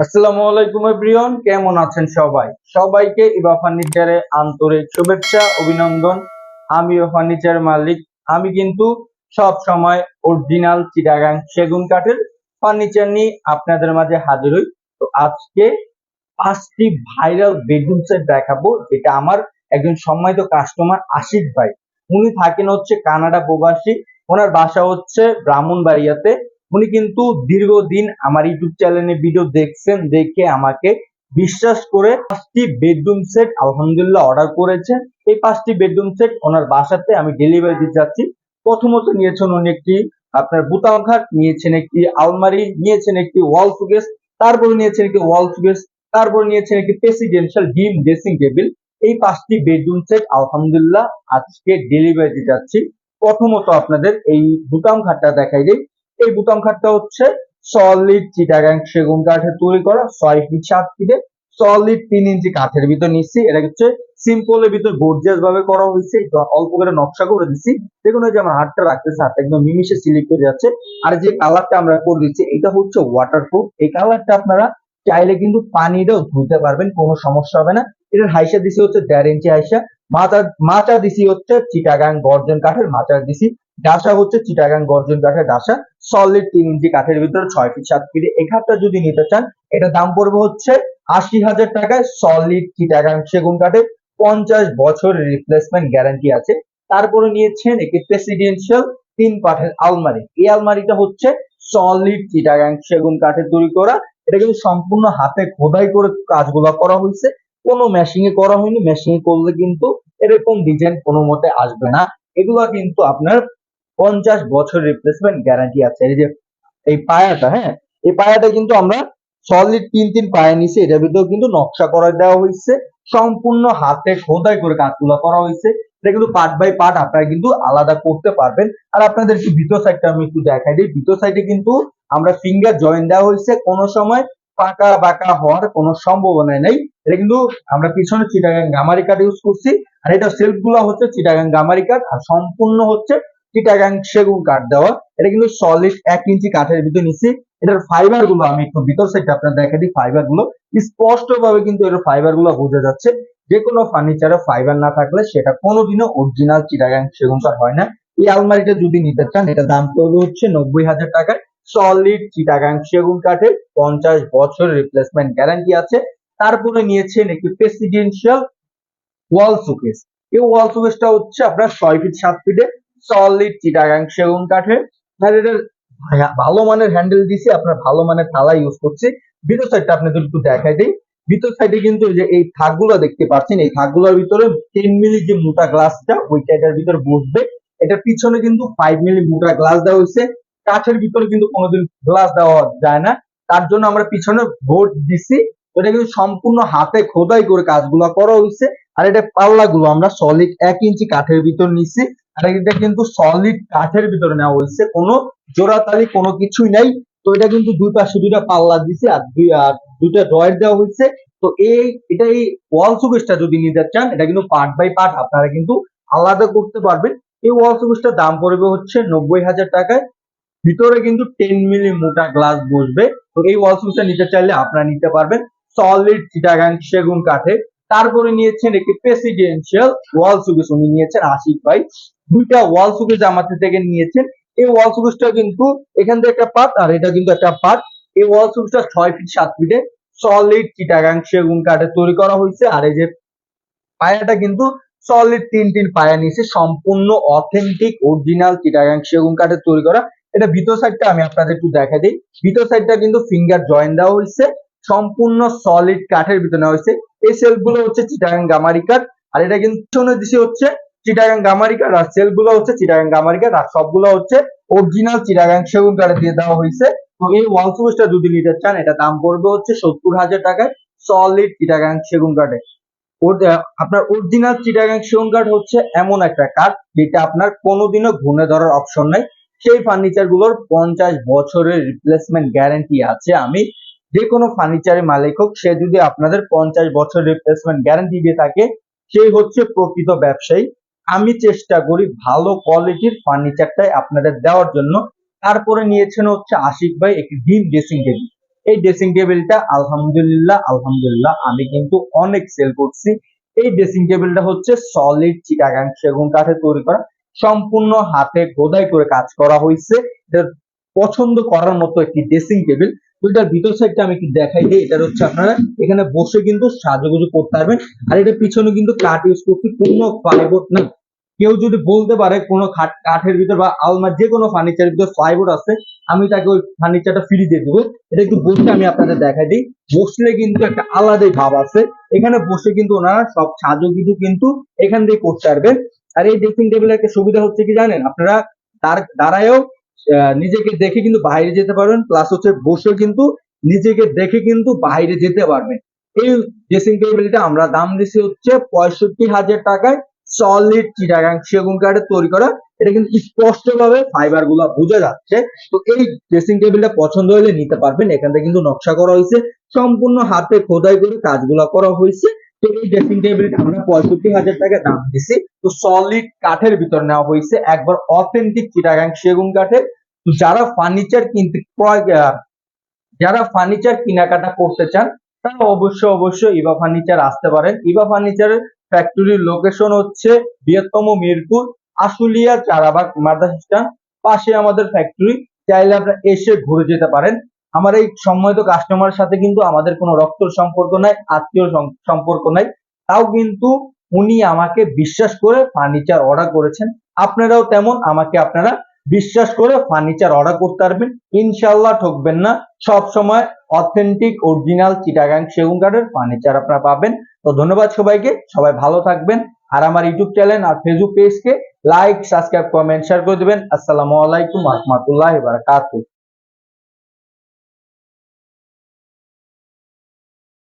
আসসালামু আলাইকুম এভরিওয়ান, কেমন আছেন সবাই? সবাইকে ইবা ফার্নিচারে আন্তরিক শুভেচ্ছা, অভিনন্দন। আমি ইবা ফার্নিচার মালিক। আমি কিন্তু সব সময় অরিজিনাল চিটাগাং সেগুন কাঠের ফার্নিচার নিয়ে আপনাদের মাঝে হাজির হই। তো আজকে পাঁচটি ভাইরাল বেডরুম সেট দেখাবো, যেটা আমার একজন সম্মানিত কাস্টমার আশিক ভাই। উনি থাকেন হচ্ছে কানাডা প্রবাসী। ওনার বাসা হচ্ছে ব্রাহ্মণবাড়িয়াতে। উনি কিন্তু দীর্ঘদিন আমার ইউটিউব চ্যানেলে ভিডিও দেখছেন, দেখে আমাকে বিশ্বাস করে পাঁচটি বেডরুম সেট আলহামদুলিল্লাহ অর্ডার করেছেন। এই পাঁচটি বেডরুম সেট ওনার বাসাতে আমি ডেলিভারি দিতে যাচ্ছি। প্রথমত নিয়েছেন উনি একটি আপনার বুতাম খাট নিয়েছেন একটি আলমারি, নিয়েছেন একটি ওয়াল সুকেস তারপর নিয়েছেন একটি ওয়াল সুকেস তারপর নিয়েছেন একটি প্রেসিডেন্সিয়াল ডিম ড্রেসিং টেবিল এই পাঁচটি বেডরুম সেট আলহামদুলিল্লাহ আজকে ডেলিভারি দিতে যাচ্ছি। প্রথমত আপনাদের এই বুতাম খাটটা দেখাই দিই। এই বুতাম খাটটা হচ্ছে সলিড চিটাগাং সেগুন কাঠের তৈরি করা, ছয় ফিট সাত ফিটে সলিড তিন ইঞ্চি কাঠের ভিতর নিচ্ছি। এটা হচ্ছে সিম্পল এর ভিতর গর্জিয়াস ভাবে করা হয়েছে। অল্প করে নকশা করে দিচ্ছি। দেখুন যে আমার হাতটা রাখতেছে, হাতটা একদম মিমিশে সিলিপ করে যাচ্ছে। আর যে কালারটা আমরা করে দিচ্ছি, এটা হচ্ছে ওয়াটারপ্রুফ এই কালারটা আপনারা চাইলে কিন্তু পানিটাও ধুতে পারবেন, কোনো সমস্যা হবে না। এটার হাইসা দিছি হচ্ছে দেড় ইঞ্চি হাইসা। মাচা মাচা দিছি হচ্ছে চিটাগাং গর্জন কাঠের মাচা দিছি। ডাসা হচ্ছে চিটাগাং গর্জন কাঠের ডাসা। সলিড তিন ইঞ্চি কাঠের ভিতরে ছয় ফিট সাত ফিট এই যদি নিতে চান, এটা দাম পড়বে হচ্ছে আশি হাজার টাকায় সলিড চিটাগাং সেগুন কাঠের। পঞ্চাশ বছরের রিপ্লেসমেন্ট গ্যারান্টি আছে। তারপরে নিয়েছেন একটি প্রেসিডেন্সিয়াল তিন কাঠের আলমারি। এই আলমারিটা হচ্ছে সলিড চিটাগাং সেগুন কাঠের তৈরি করা। এটা কিন্তু সম্পূর্ণ হাতে খোদাই করে কাজগুলো করা হয়েছে। কোনো মেশিং এ করা হয়নি। মেশিং এ করলে কিন্তু এরকম ডিজাইন কোনো মতে আসবে না। এগুলো কিন্তু আপনার পঞ্চাশ বছর রিপ্লেসমেন্ট গ্যারান্টি আছে। এই যে, এই পায়াটা হ্যাঁ? এই পায়াটা কিন্তু আমরা সলিড তিন তিন পায়া নিছি। এটার ভিতরেও কিন্তু নকশা করে দেওয়া হয়েছে। সম্পূর্ণ হাতে খোদাই করে কাজগুলো করা হয়েছে। এটা কিন্তু পার্ট বাই পার্ট আপনারা কিন্তু আলাদা করতে পারবেন। আর আপনাদের ভিতর সাইডটা আমি একটু দেখাই দিই। ভিতর সাইডে কিন্তু আমরা ফিঙ্গার জয়েন দেওয়া হয়েছে। কোনো সময় পাকা বাঁকা হওয়ার কোনো সম্ভাবনা নেই। এটা কিন্তু আমরা পিছনে চিটাগাং গামারি কাঠ ইউজ করছি, আর এটা সেলফগুলো হচ্ছে চিটাগাং গামারি কাঠ আর সম্পূর্ণ হচ্ছে চিটাগাং সেগুন কাঠ দেওয়া। এটা কিন্তু সলিড এক ইঞ্চি কাঠের ভিতর নিচ্ছি এটার ফাইবারগুলো আমি একটু ভিতর সাইডে আপনার দেখা দিই ফাইবারগুলো। স্পষ্ট ভাবে কিন্তু এর ফাইবারগুলো বোঝা যাচ্ছে। যে কোনো ফার্নিচারে ফাইবার না থাকলে সেটা কোনোদিনও অরিজিনাল চিটাগাং সেগুন কাঠ হয় না। এই আলমারিটা যদি নিতে চান এটা দাম পড়বে হচ্ছে নব্বই হাজার টাকায়। সলিড চিটাগাং সেগুন কাঠের পঞ্চাশ বছর রিপ্লেসমেন্ট গ্যারান্টি আছে। তারপরে নিয়েছেন একটি প্রেসিডেন্সিয়াল ওয়াল সুকেস এই ওয়াল সুকেসটা হচ্ছে আপনার ছয় ফিট সাত ফিটে সলিড চিটাগাং সেগুন কাঠের। আর ভালো মানের হ্যান্ডেল দিছি, আপনার ভালো মানের থালা ইউজ করছে। ভিতর সাইডটা আপনাদের একটু দেখাই দিই। ভিতর সাইডে কিন্তু যে এই থাকগুলো দেখতে পাচ্ছেন, এই থাকগুলোর ভিতরে টেন মিলি যে মোটা গ্লাসটা ওইটা এটার ভিতরে বসবে। এটার পিছনে কিন্তু ফাইভ মিলি মোটা গ্লাস দেওয়া হয়েছে। কাঠের ভিতরে কিন্তু কোনোদিন গ্লাস দেওয়া যায় না। তার জন্য আমরা পিছনে ভোট দিছি। এটা কিন্তু সম্পূর্ণ হাতে খোদাই করে কাজগুলো করা হয়েছে আর এটা পাল্লা গুলো আমরা সলিড এক ইঞ্চি কাঠের ভিতর নিচ্ছি আর এটা কিন্তু সলিড কাঠের ভিতরে নেওয়া হয়েছে কোনো জোড়াতালি কোনো কিছুই নাই। তো এটা কিন্তু দুই পাশে দুইটা পাল্লা দিছে আর দুই, আর দুইটা ড্রয়ার দেওয়া হয়েছে তো এই, এটা এই ওয়াল সুকেসটা যদি নিতে চান, এটা কিন্তু পার্ট বাই পার্ট আপনারা কিন্তু আলাদা করতে পারবেন। এই ওয়াল সুকেসটার দাম পড়বে হচ্ছে নব্বই হাজার টাকায়। ভিতরে কিন্তু টেন মিলি মোটা গ্লাস বসবে। তো এই ওয়াল সুকেসটা নিতে চাইলে আপনারা নিতে পারবেন সলিড চিটাগাং সেগুন কাঠে তারপরে নিয়েছেন একটি প্রেসিডেন্সিয়াল ওয়াল সুকেস উনি নিয়েছেন, আশিক ভাই। দুইটা ওয়াল সুকেস আমাদের থেকে নিয়েছেন। এই ওয়াল সুকেসটা কিন্তু এখান থেকে একটা পার্ট আর এটা কিন্তু একটা পার্ট এই ওয়াল সুকেসটা ছয় ফিট সাত ফিটে সলিড চিটাগাং সেগুন কাঠে তৈরি করা হয়েছে। আর এই যে পায়াটা কিন্তু সলিড তিন তিন পায়া নিয়েছে। সম্পূর্ণ অথেন্টিক অরিজিনাল চিটাগাং সেগুন কাঠে তৈরি করা। এটা ভিতর সাইডটা আমি আপনাদের একটু দেখা দিই। ভিতর সাইডটা কিন্তু ফিঙ্গার জয়েন দেওয়া হয়েছে। সম্পূর্ণ সলিড কাঠের ভিতরে নেওয়া হয়েছে। এই সেলফগুলো হচ্ছে চিটাগাং গামারি কাঠ আর এটা কিন্তু দিকে হচ্ছে চিটাগাং গামারি কাঠ আর সেলফগুলো হচ্ছে চিটাগাং গামারি কাঠ আর সবগুলো হচ্ছে অরিজিনাল চিটাগাং সেগুন কাঠে দিয়ে দেওয়া হয়েছে। তো এই ওয়াল সুইচটা যদি নিতে চান, এটা দাম পড়বে হচ্ছে সত্তর হাজার টাকায় সলিড চিটাগাং সেগুন কাঠে আপনার অরিজিনাল চিটাগাং সেগুন কাঠ হচ্ছে এমন একটা কাঠ যেটা আপনার কোনোদিনও ঘুরে ধরার অপশন নাই। সেই ফার্নিচারগুলোর পঞ্চাশ বছরের রিপ্লেসমেন্ট গ্যারান্টি আছে। আমি যে কোনো ফার্নিচারের মালিক হোক, সে যদি আপনাদের পঞ্চাশ বছর রিপ্লেসমেন্ট গ্যারান্টি দিয়ে থাকে সেই হচ্ছে প্রকৃত ব্যবসায়ী। আমি চেষ্টা করি ভালো কোয়ালিটির ফার্নিচারটাই আপনাদের দেওয়ার জন্য। তারপরে নিয়েছেন হচ্ছে আশিক ভাই একটি ডিম ড্রেসিং টেবিল এই ড্রেসিং টেবিলটা আলহামদুলিল্লাহ আলহামদুলিল্লাহ আমি কিন্তু অনেক সেল করছি। এই ড্রেসিং টেবিলটা হচ্ছে সলিড চিটাগাং সেগুন কাঠে তৈরি করা। সম্পূর্ণ হাতে খোদাই করে কাজ করা হয়েছে। এটা পছন্দ করার মতো একটি ড্রেসিং টেবিল এটার ভিতর সাইডটা আমি একটু দেখাই দিই। এটা হচ্ছে আপনারা এখানে বসে কিন্তু সাজুগুজু করতে পারবেন। আর এটা পিছনে কিন্তু কাঠ ইউজ করছি। কোনো প্লাইবোর্ড না, কেউ যদি বলতে পারে কোনো কাঠের ভিতর বা আলমার যে কোনো ফার্নিচারের ভিতর প্লাইবোর্ড আছে, আমি তাকে ওই ফার্নিচারটা ফ্রি দিয়ে দেবো। এটা একটু বসে আমি আপনাদের দেখাই দিই। বসলে কিন্তু একটা আলাদাই ভাব আছে। এখানে বসে কিন্তু ওনারা সব সাজুগুজু কিন্তু এখান দিয়ে করতে পারবেন। আর এই ড্রেসিং টেবিলের একটা সুবিধা হচ্ছে কি জানেন? আপনারা তার দাঁড়ায়ও নিজেকে দেখে কিন্তু বাইরে যেতে পারবেন প্লাস হচ্ছে বসে কিন্তু নিজেকে দেখে কিন্তু বাইরে যেতে পারবেন। এই ড্রেসিং টেবিলটা আমরা দাম দিছি হচ্ছে পঁয়ষট্টি হাজার টাকায় সলিড চিটাগাং সেগুন কাঠের তৈরি করা, এটা কিন্তু স্পষ্ট ভাবে ফাইবারগুলা বোঝা যাচ্ছে। তো এই ড্রেসিং টেবিলটা পছন্দ হলে নিতে পারবেন। এখান থেকে কিন্তু নকশা করা হয়েছে। সম্পূর্ণ হাতে খোদাই করে কাজগুলা করা হয়েছে। তো এই ড্রেসিং টেবিলটা আমরা পঁয়ষট্টি হাজার টাকা দাম দিছি। তো সলিড কাঠের ভিতর নেওয়া হয়েছে। একবার অথেন্টিক চিটাগাং সেগুন কাঠের। তো যারা ফার্নিচার কিনতে যারা ফার্নিচার কেনাকাটা করতে চান, তারা অবশ্যই অবশ্যই ইভা ফার্নিচার আসতে পারেন। ইভা ফার্নিচারের ফ্যাক্টরির লোকেশন হচ্ছে বৃহত্তম মিরপুর, আশুলিয়া, চারাবাগ, মাদ্রাসা পাশে আমাদের ফ্যাক্টরি চাইলে আপনারা এসে ঘুরে যেতে পারেন। আমার এই সম্মানিত কাস্টমারের সাথে কিন্তু আমাদের কোনো রক্ত সম্পর্ক নাই, আত্মীয় সম্পর্ক নাই। তাও কিন্তু উনি আমাকে বিশ্বাস করে ফার্নিচার অর্ডার করেছেন। আপনারাও তেমন আমাকে আপনারা বিশ্বাস করে ফার্নিচার অর্ডার করতে পারবেন। ইনশাল্লাহ ঠকবেন না। সব সময় অথেন্টিক অরিজিনাল চিটাগাং সেগুন কাঠের ফার্নিচার আপনারা পাবেন। তো ধন্যবাদ সবাইকে। সবাই ভালো থাকবেন। আর আমার ইউটিউব চ্যানেল আর ফেসবুক পেজকে লাইক সাবস্ক্রাইব কমেন্ট শেয়ার করে দেবেন। আসসালামু আলাইকুম রহমতুল্লাহ বারাকাতুহু।